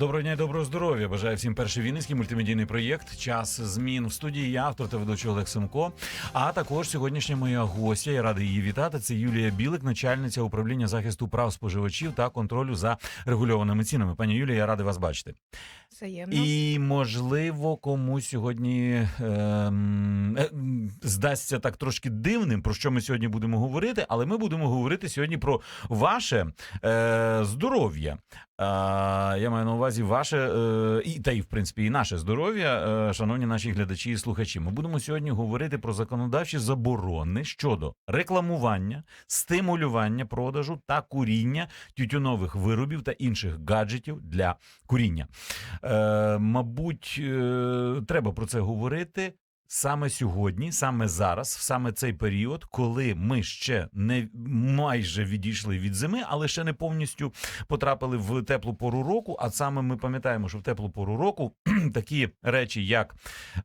Доброго дня і доброго здоров'я. Бажаю всім перший вінницький мультимедійний проєкт. Час змін в студії. Я автор та ведучий Олег Семко. А також сьогоднішня моя гостя. Я радий її вітати. Це Юлія Білик, начальниця управління захисту прав споживачів та контролю за регульованими цінами. Пані Юлія, я радий вас бачити. Взаємно. І можливо, комусь сьогодні е, м, здасться так трошки дивним, про що ми сьогодні будемо говорити, але ми будемо говорити сьогодні про ваше е, здоров'я. Е, я маю на увазі ваше е, і та й в принципі і наше здоров'я, е, шановні наші глядачі і слухачі. Ми будемо сьогодні говорити про законодавчі заборони щодо рекламування, стимулювання продажу та куріння тютюнових виробів та інших гаджетів для куріння. Е, мабуть, треба про це говорити. Саме сьогодні, саме зараз, в саме цей період, коли ми ще не майже відійшли від зими, але ще не повністю потрапили в теплу пору року. А саме ми пам'ятаємо, що в теплу пору року такі речі, як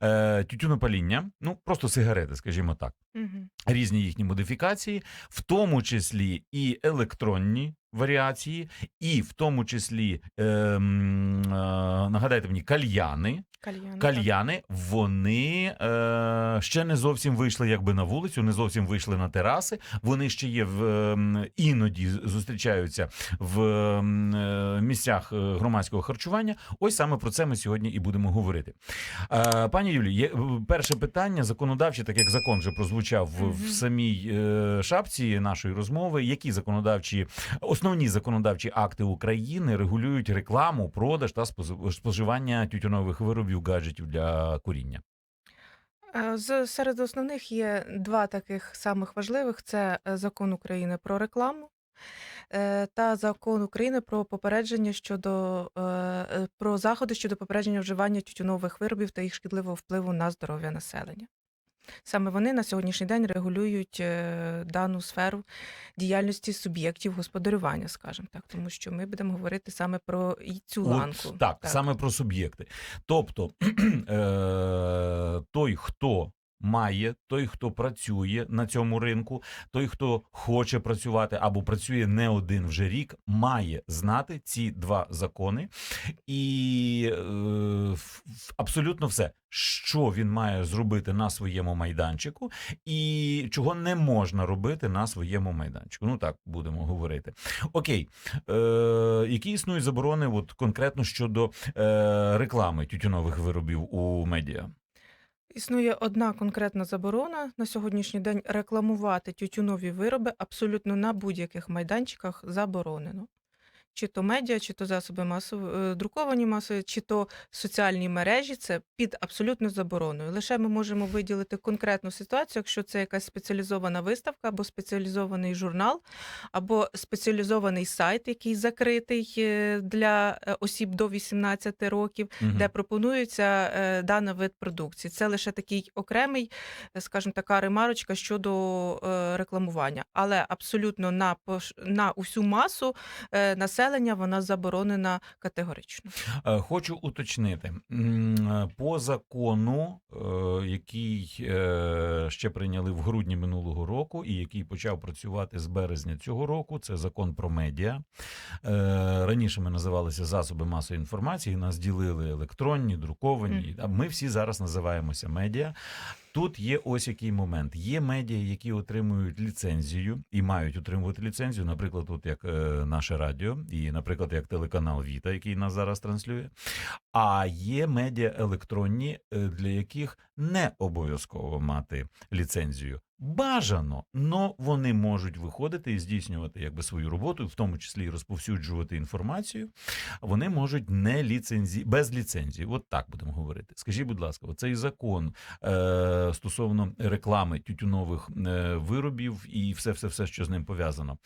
е, тютюнопаління, ну просто сигарети, скажімо так, Мгм. різні їхні модифікації, в тому числі і електронні варіації, і в тому числі ем, е, нагадайте мені кальяни. Кальян. так. Кальяни вони е, ще не зовсім вийшли якби на вулицю, не зовсім вийшли на тераси. Вони ще є в ем, іноді зустрічаються в ем, е, місцях е, громадського харчування. Ось саме про це ми сьогодні і будемо говорити. Е, пані Юлі, є е, перше питання законодавче, так як закон вже прозвучав в, в самій е, шапці нашої розмови. Які законодавчі основні законодавчі акти України регулюють рекламу, продаж та споживання тютюнових виробів гаджетів для куріння? Е, З серед основних є два таких самих важливих: це е, закон України про рекламу е, та закон України про попередження щодо про заходи щодо попередження вживання тютюнових виробів та їх шкідливого впливу на здоров'я населення. Саме вони на сьогоднішній день регулюють е, дану сферу діяльності суб'єктів господарювання, скажімо так, тому що ми будемо говорити саме про цю От, ланку. так, саме про суб'єкти. Тобто е, той, хто має, той, хто працює на цьому ринку, той, хто хоче працювати або працює не один вже рік, має знати ці два закони і е, абсолютно все, що він має зробити на своєму майданчику, і чого не можна робити на своєму майданчику. Ну так будемо говорити. Окей, е, які існують заборони, от конкретно щодо е, реклами тютюнових виробів у медіа? Існує одна конкретна заборона на сьогоднішній день рекламувати тютюнові вироби абсолютно на будь-яких майданчиках заборонено. Чи то медіа, чи то засоби масової друковані масові, чи то соціальні мережі це під абсолютно забороною. Лише ми можемо виділити конкретну ситуацію, якщо це якась спеціалізована виставка або спеціалізований журнал, або спеціалізований сайт, який закритий е, для е, осіб до 18 років, Мгм. де пропонується е, даний вид продукції. Це лише такий окремий, е, скажімо, така ремарочка щодо е, рекламування. Але абсолютно на на усю масу е, населення вона заборонена категорично. Е, Хочу уточнити е, по закону, е, який ще прийняли в грудні минулого року, і який почав працювати з березня цього року. Це закон про медіа. Раніше ми називалися засоби масової інформації. Нас ділили електронні, друковані. А ми всі зараз називаємося медіа. Тут є ось який момент. Є медіа, які отримують ліцензію і мають отримувати ліцензію, наприклад, тут як е, наше радіо, і, наприклад, як телеканал Віта, який нас зараз транслює. А є медіа електронні, е, для яких не обов'язково мати ліцензію. Бажано, але вони можуть виходити і здійснювати якби свою роботу, в тому числі і розповсюджувати інформацію. Вони можуть не ліцензі без ліцензії. От так будемо говорити. Скажіть, будь ласка, оцей закон е, стосовно реклами тютюнових е, виробів і все, все, все, що з ним пов'язано,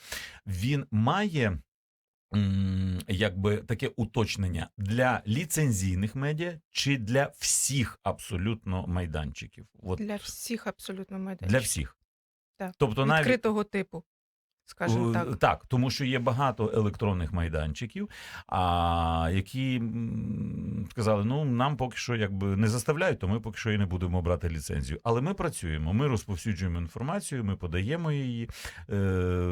він має. Якби таке уточнення для ліцензійних медіа чи для всіх абсолютно майданчиків? От Для всіх абсолютно майданчиків. для всіх. Так. Тобто навіть Відкритого типу, скажімо так. Так, тому що є багато електронних майданчиків, а які сказали, ну нам поки що якби не заставляють, то ми поки що і не будемо брати ліцензію. Але ми працюємо, ми розповсюджуємо інформацію, ми подаємо її. Е,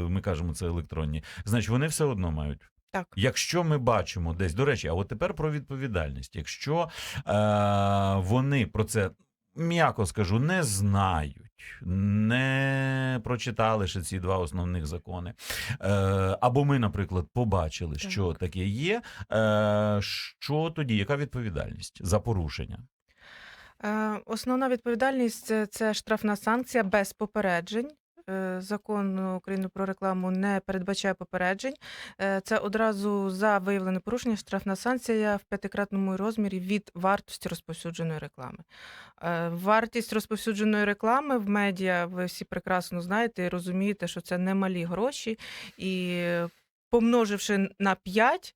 ми кажемо, це електронні. Значить, вони все одно мають Так. Якщо ми бачимо десь, до речі, а от тепер про відповідальність. Якщо е, вони про це, м'яко скажу, не знають, не прочитали ще ці два основних закони, е, або ми, наприклад, побачили, Так. що таке є, е, що тоді, яка відповідальність за порушення? Е, Основна відповідальність це штрафна санкція без попереджень. Е, Закон України про рекламу не передбачає попереджень. Е, Це одразу за виявлене порушення штрафна санкція в п'ятикратному розмірі від вартості розповсюдженої реклами. Е, Вартість розповсюдженої реклами в медіа ви всі прекрасно знаєте і розумієте, що це немалі гроші, і помноживши на 5,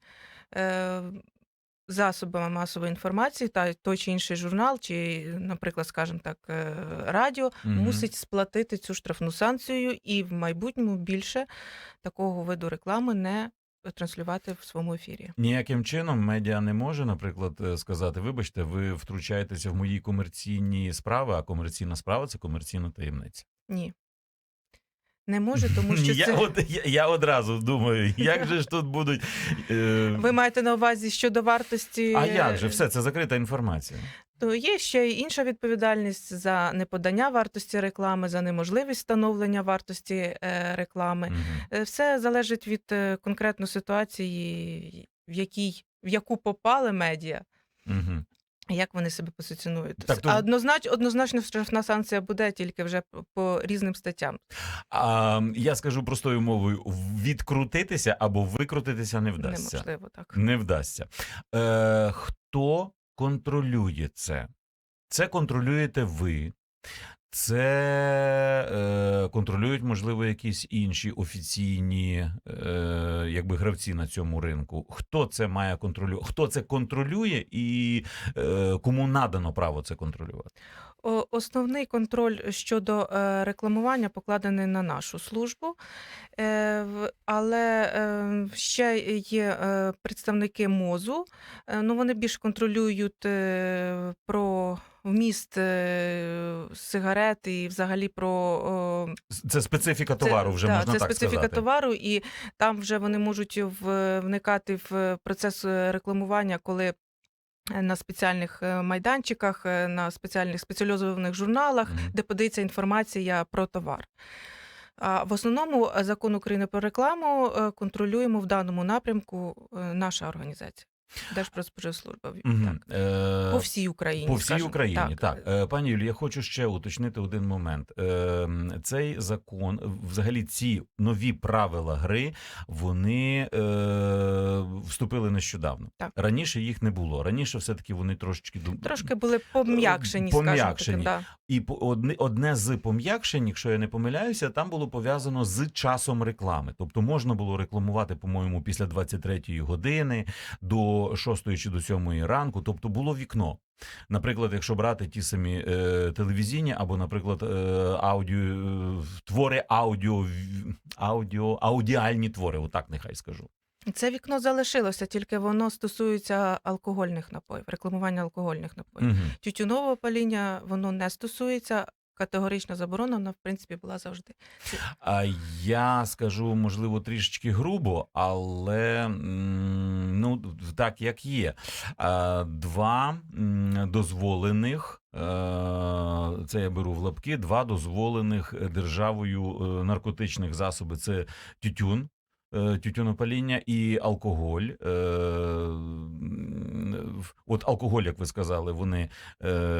засобами масової інформації, та той чи інший журнал, чи, наприклад, скажімо так, е, радіо, Мгм. мусить сплатити цю штрафну санкцію і в майбутньому більше такого виду реклами не транслювати в своєму ефірі. Ніяким чином медіа не може, наприклад, е, сказати: вибачте, ви втручаєтеся в мої комерційні справи, а комерційна справа це комерційна таємниця. Ні. Не може, тому що я, це. от, я, я одразу думаю, як же ж тут будуть. Е... Ви маєте на увазі щодо вартості. А як же все це закрита інформація? То є ще й інша відповідальність за неподання вартості реклами, за неможливість встановлення вартості е, реклами. Е, Все залежить від е, конкретно ситуації, в якій в яку попали медіа, Мгм. Як вони себе позиціонують. Так, то- А однозначно, однозначно штрафна санкція буде тільки вже по різним статтям. А, я скажу простою мовою: відкрутитися або викрутитися не вдасться. Неможливо так. Не вдасться. Е, хто контролює це? Це контролюєте ви. Це е, контролюють, можливо, якісь інші офіційні е, якби гравці на цьому ринку. Хто це має контролювати? Хто це контролює і е, кому надано право це контролювати? Основний контроль щодо е, рекламування покладений на нашу службу, Е, але е, ще є представники МОЗу. Ну, вони більш контролюють про вміст сигарет і взагалі про Це специфіка товару, вже да, можна це так специфіка сказати. товару, і там вже вони можуть вникати в процес рекламування, коли на спеціальних е, майданчиках, е, на спеціальних спеціалізованих журналах, Мгм. де подається інформація про товар. В основному е, закон України про рекламу контролюємо в даному напрямку наша організація. Держпродспоживслужба. Так. Е, По всій Україні. По всій скажімо. Україні, так. Е, Пані Юлі, я хочу ще уточнити один момент. Е, Цей закон, взагалі, ці нові правила гри, вони вступили нещодавно. Так. Раніше їх не було. Раніше все-таки вони трошечки Трошки були пом'якшені, пом'якшені. таки. Да. І по- одне, одне з пом'якшень, якщо я не помиляюся, там було пов'язано з часом реклами. Тобто можна було рекламувати, по-моєму, після 23-ї години до 6 чи до 7 ранку. Тобто було вікно. Наприклад, якщо брати ті самі е, телевізійні або, наприклад, е, аудіо е, твори аудіо, аудіо, аудіальні твори, отак нехай скажу. Це вікно залишилося, тільки воно стосується алкогольних напоїв, рекламування алкогольних напоїв. Мгм. Тютюнового паління воно не стосується. Категорична заборона, вона в принципі була завжди. А я скажу, можливо, трішечки грубо, але ну так як є. Два дозволених. е, Це я беру в лапки. Два дозволених державою е, наркотичних засоби це тютюн, е, тютюнопаління і алкоголь. От алкоголь, як ви сказали, вони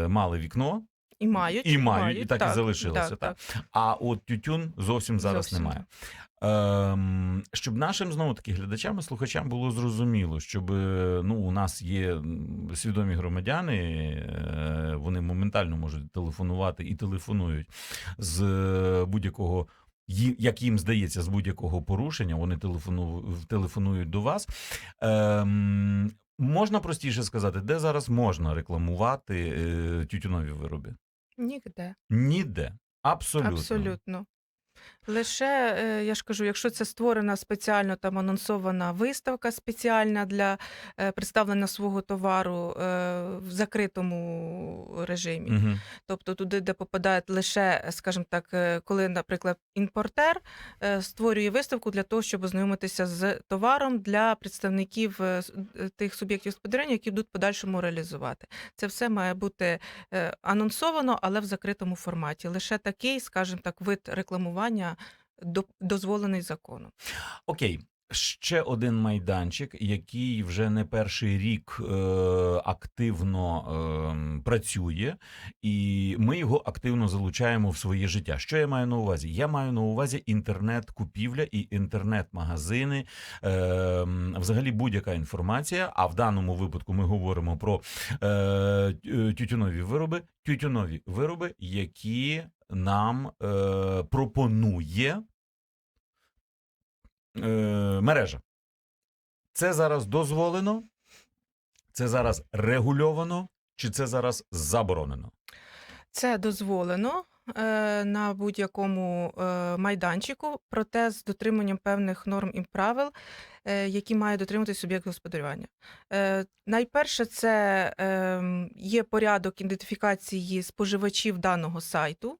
мали вікно, І мають, І мають, і так і залишилося, Так, а от тютюн зовсім зараз Зовсім немає. Ем, щоб нашим знову таки глядачам і слухачам було зрозуміло, щоб е, ну, у нас є свідомі громадяни, е, вони моментально можуть телефонувати і телефонують з е, будь-якого. Як їм здається, з будь-якого порушення вони телефону, телефонують до вас. Ем, можна простіше сказати, де зараз можна рекламувати е, тютюнові вироби? Ніде. Ніде. Абсолютно. Абсолютно. Лише е, я ж кажу, якщо це створена спеціально там анонсована виставка спеціальна для е, представлення свого товару е, в закритому режимі, Угу. тобто туди, де попадають лише, скажімо так, коли, наприклад, імпортер створює виставку для того, щоб ознайомитися з товаром для представників тих суб'єктів господарювання, які будуть подальшому реалізувати. Це все має бути анонсовано, але в закритому форматі. Лише такий, скажімо так, вид рекламування дозволений законом. Окей. Ще один майданчик, який вже не перший рік е, активно е, працює, і ми його активно залучаємо в своє життя. Що я маю на увазі? Я маю на увазі інтернет-купівля і інтернет-магазини, е, взагалі будь-яка інформація. А в даному випадку ми говоримо про е, тютюнові вироби, тютюнові вироби, які нам е, пропонує е, мережа. Це зараз дозволено, це зараз регульовано, чи це зараз заборонено? Це дозволено е, на будь-якому е, майданчику, проте з дотриманням певних норм і правил, е, які має дотримати суб'єкт господарювання. Е, найперше, це е, є порядок ідентифікації споживачів даного сайту.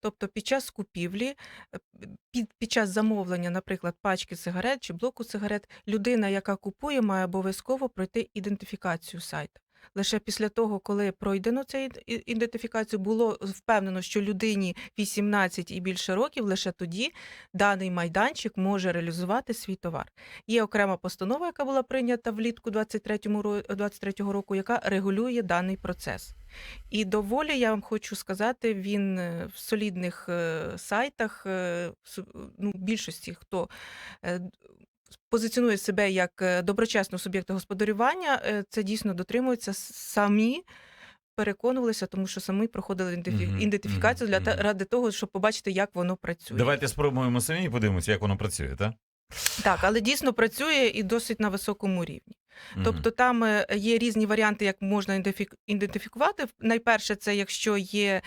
Тобто під час купівлі, е, під, під час замовлення, наприклад, пачки сигарет чи блоку сигарет, людина, яка купує, має обов'язково пройти ідентифікацію сайту. Лише після того, коли пройдено цю ідентифікацію, було впевнено, що людині 18 і більше років, лише тоді даний майданчик може реалізувати свій товар. Є окрема постанова, яка була прийнята влітку 23-му ро- 23-го року, яка регулює даний процес. І доволі я вам хочу сказати, він е, в солідних е, сайтах, е, ну, більшості, хто позиціонує себе як е, доброчесного суб'єкта господарювання, е, це дійсно дотримуються самі. Переконувалися, тому що самі проходили ідентифікацію для ради того, щоб побачити, як воно працює. Давайте спробуємо самі і подивимося, як воно працює, так? Так, але дійсно працює і досить на високому рівні. Тобто там е, є різні варіанти, як можна ідентифікувати. Найперше, це якщо є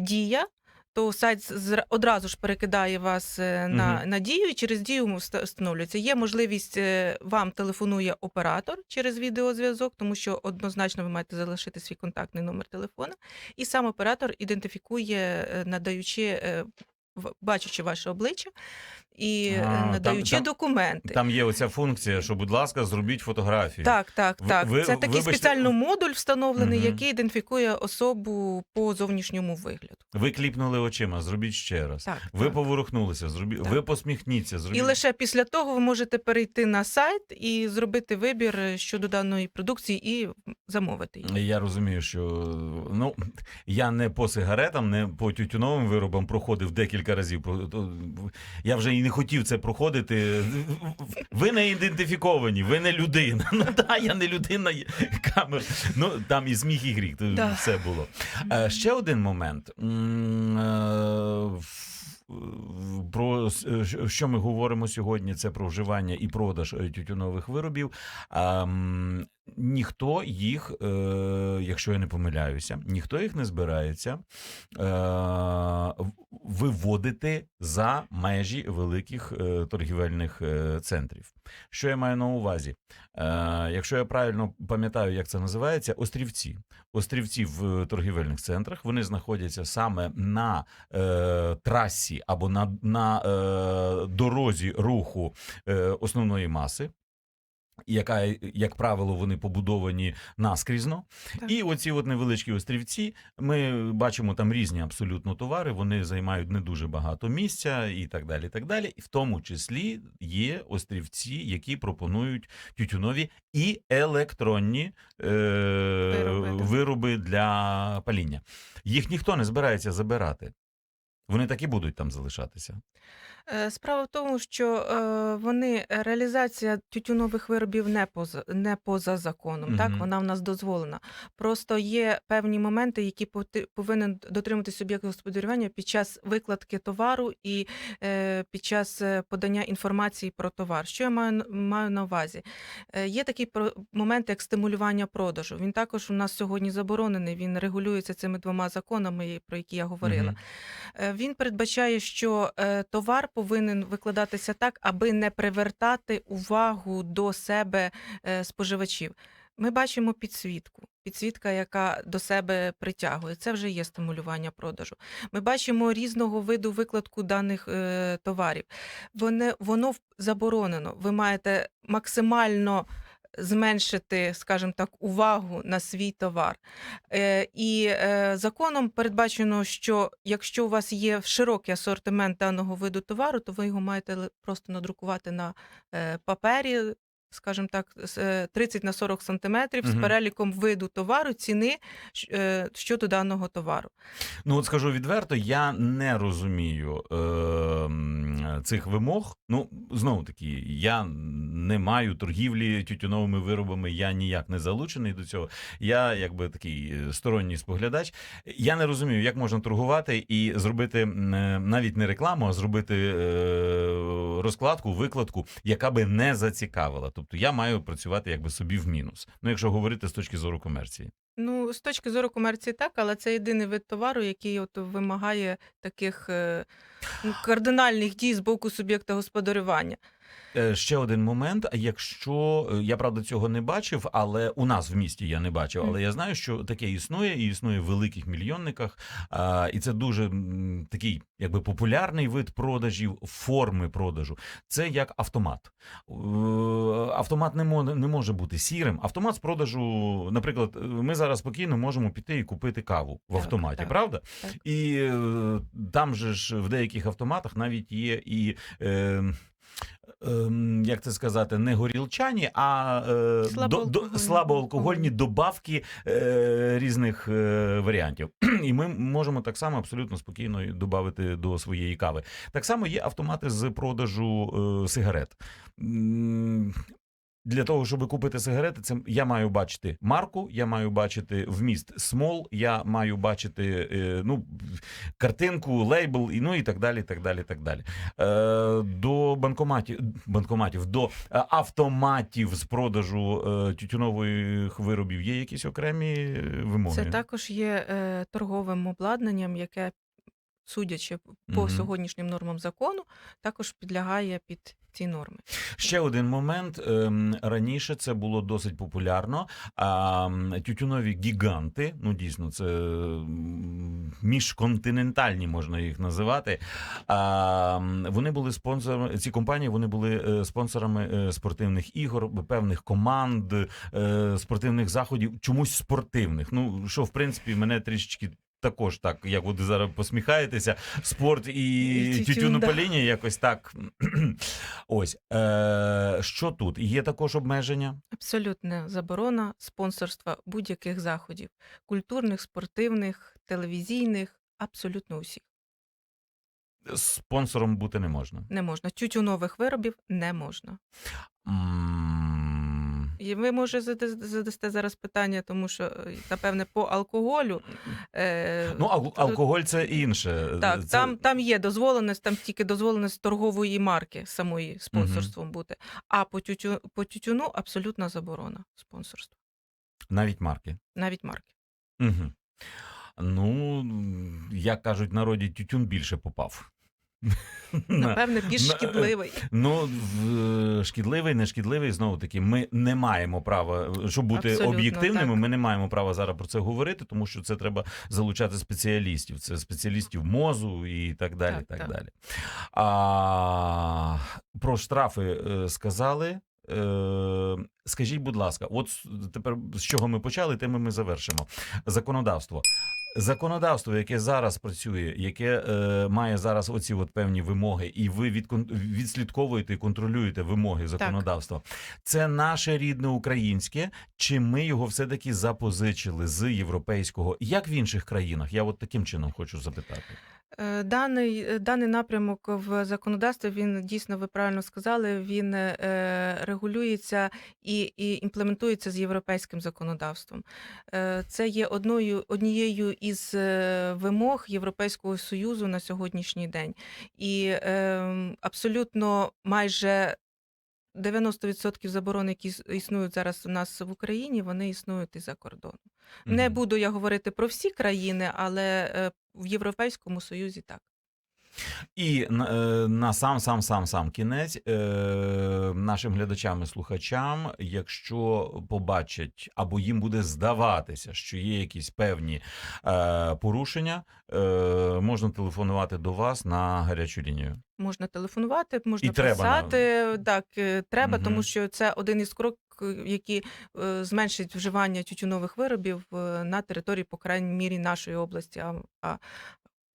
дія. То сайт одразу ж перекидає вас е, на, угу. на дію, і через дію вста- встановлюється. Є можливість, е, вам телефонує оператор через відеозв'язок, тому що однозначно ви маєте залишити свій контактний номер телефона, і сам оператор ідентифікує, е, надаючи, бачачи ваше обличчя і е, А, надаючи там- документи. Там є оця функція, що, будь ласка, зробіть фотографію. Так, так, так. ви- Це такий вибачте- спеціально модуль встановлений, Мгм. який ідентифікує особу по зовнішньому вигляду. Ви кліпнули очима, зробіть ще раз. Так, Ви так. поворухнулися, зробіть, Так. ви посміхніться, зробіть. І лише після того ви можете перейти на сайт і зробити вибір е, щодо даної продукції і замовити її. Я розумію, що ну я не по сигаретам, не по тютюновим виробам проходив декілька разів. Я вже і не хотів це проходити. Ви не ідентифіковані, ви не людина. Ну так, я не людина. Камер. Ну там і сміх, і гріх. Да. Все було. Е, Ще один момент. Е, Про е, що- ми говоримо сьогодні, це про вживання і продаж тютюнових виробів. Ніхто їх, е, якщо я не помиляюся, ніхто їх не збирається е, виводити за межі великих е, торгівельних е, центрів. Що я маю на увазі? Е, якщо я правильно пам'ятаю, як це називається, острівці. Острівці в торгівельних центрах вони знаходяться саме на е, трасі або на, на е, дорозі руху е, основної маси. Яка, як правило, вони побудовані наскрізно. Так. І оці от невеличкі острівці, ми бачимо там різні абсолютно товари, вони займають не дуже багато місця і так далі. І так далі. І в тому числі є острівці, які пропонують тютюнові і електронні е, Вироби, вироби для паління. Їх ніхто не збирається забирати. Вони так і будуть там залишатися. Е, Справа в тому, що е, вони е, реалізація тютюнових виробів не поза не поза законом. Так вона в нас дозволена. Просто є певні моменти, які поти- повинен дотримати суб'єкт господарювання під час викладки товару і е, під час е, подання інформації про товар. Що я маю маю на увазі? Е, Є такий про- момент, як стимулювання продажу. Він також у нас сьогодні заборонений. Він регулюється цими двома законами, про які я говорила. Мгм. Він передбачає, що е, товар повинен викладатися так, аби не привертати увагу до себе е, споживачів. Ми бачимо підсвітку, підсвітка, яка до себе притягує. Це вже є стимулювання продажу. Ми бачимо різного виду викладку даних е, товарів. Воно, воно заборонено. Ви маєте максимально зменшити, скажімо так, увагу на свій товар. Е, і е, законом передбачено, що якщо у вас є широкий асортимент даного виду товару, то ви його маєте просто надрукувати на е, папері. Скажімо так, з, е, 30 на 40 сантиметрів з переліком виду товару, ціни е, щодо даного товару. Ну, от скажу відверто, я не розумію е, цих вимог. Ну, знову таки, я не маю торгівлі тютюновими виробами, я ніяк не залучений до цього. Я якби такий е, сторонній споглядач. Я не розумію, як можна торгувати і зробити навіть не рекламу, а зробити розкладку, викладку, яка би не зацікавила. Тобто я маю працювати якби собі в мінус. Ну, якщо говорити з точки зору комерції. Ну, з точки зору комерції, так, але це єдиний вид товару, який от вимагає таких ну, кардинальних дій з боку суб'єкта господарювання. Е, Ще один момент. А Якщо е, я правда цього не бачив, але у нас в місті я не бачив, але я знаю, що таке існує, і існує в великих мільйонниках. І це дуже такий, якби популярний вид продажів, форми продажу. Це як автомат. Е, Автомат не може, не може бути сірим. Автомат з продажу, наприклад, ми зараз спокійно можемо піти і купити каву в автоматі, так, правда? так. І там же ж в деяких автоматах навіть є і. Е, Як це сказати, не горілчані, а е, до, Слабоалкогольні. добавки е, різних е, варіантів. І ми можемо так само абсолютно спокійно додати до своєї кави. Так само є автомати з продажу сигарет. Для того, щоб купити сигарети, це я маю бачити марку, я маю бачити вміст смол, я маю бачити е, ну, картинку, лейбл, і ну і так далі. так далі, так далі. Е, до банкоматів, банкоматів, до е, автоматів з продажу е, тютюнових виробів є якісь окремі е, вимоги. Це також є е, торговим обладнанням, яке, судячи по Мгм. сьогоднішнім нормам закону, також підлягає під ці норми. Ще один момент. Ем, Раніше це було досить популярно. А тютюнові гіганти, ну дійсно, це міжконтинентальні можна їх називати. А, вони були спонсорами. Ці компанії вони були е, спонсорами е, спортивних ігор, певних команд, е, спортивних заходів, чомусь спортивних. Ну що в принципі мене трішечки. Також так, як ви зараз посміхаєтеся, спорт і, І тютюн, тютюнопаління якось так. Ось е, що тут? Є також обмеження. Абсолютна заборона спонсорства будь-яких заходів культурних, спортивних, телевізійних, абсолютно усіх. Спонсором бути не можна. Не можна. Тютюнових виробів не можна. М, І ви може задасте зараз питання, тому що е, напевне по алкоголю. Е, Ну, ал- алкоголь це інше. Так, Це- там, там є дозволеність, там тільки дозволеність торгової марки самої спонсорством бути. А по, тютю, по тютюну абсолютна заборона спонсорства, навіть марки. навіть марки. Угу. Ну, як кажуть, в народі тютюн більше попав. На- Напевне, більш шкідливий. Ну, шкідливий, не шкідливий, знову таки, ми не маємо права, щоб бути Абсолютно, об'єктивними, так. ми не маємо права зараз про це говорити, тому що це треба залучати спеціалістів. Це спеціалістів мозу і так далі. Так, так, так. далі. А, про штрафи е, сказали. Е, скажіть, будь ласка, от тепер з чого ми почали, тим і ми завершимо. Законодавство. Законодавство, яке зараз працює, яке е, має зараз оці от певні вимоги, і ви від, відслідковуєте і контролюєте вимоги законодавства. Це наше рідне українське, чи ми його все таки запозичили з європейського, як в інших країнах? Я от таким чином хочу запитати. Е, Даний, е, даний напрямок в законодавстві він дійсно ви правильно сказали. Він е, регулюється і, і імплементується з європейським законодавством. Це є одною однією із вимог Європейського союзу на сьогоднішній день, і е, абсолютно майже 90% заборон, які існують зараз у нас в Україні, вони існують і за кордоном. Не буду я говорити про всі країни, але в Європейському Союзі так. І на, е, на сам сам сам сам кінець е, нашим глядачам і слухачам, якщо побачать або їм буде здаватися, що є якісь певні е, порушення, е, можна телефонувати до вас на гарячу лінію. Можна телефонувати, можна І треба. Так, е, треба, Мгм. тому що це один із кроків, які е, зменшить вживання тютюнових виробів е, на території, по крайній мірі, нашої області. А, а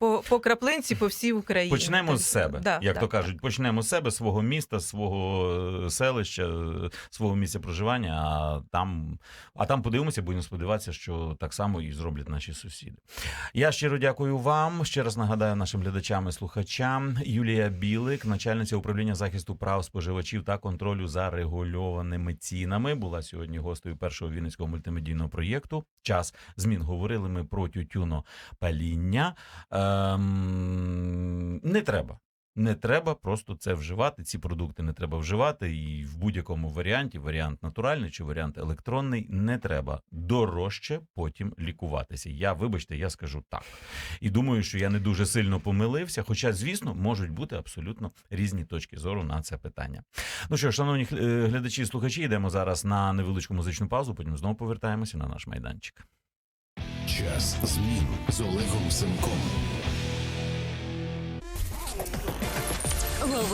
по, по краплинці по всій Україні. Почнемо з себе, да, як да, то так. кажуть, почнемо з себе, свого міста, свого е, селища, е, свого місця проживання. А там, а там подивимося, будемо сподіватися, що так само і зроблять наші сусіди. Я щиро дякую вам. Ще раз нагадаю нашим глядачам і слухачам. Юлія Білик, начальниця управління захисту прав споживачів та контролю за регульованими цінами, була сьогодні гостею першого вінницького мультимедійного проєкту. Час змін говорили ми про тютюнопаління. Ем, не треба. Не треба просто це вживати. Ці продукти не треба вживати. І в будь-якому варіанті, варіант натуральний чи варіант електронний, не треба дорожче потім лікуватися. Я, вибачте, я скажу так. І думаю, що я не дуже сильно помилився. Хоча, звісно, можуть бути абсолютно різні точки зору на це питання. Ну що шановні е, глядачі слухачі, йдемо зараз на невеличку музичну паузу. Потім знову повертаємося на наш майданчик. Час змін з Олегом Семком.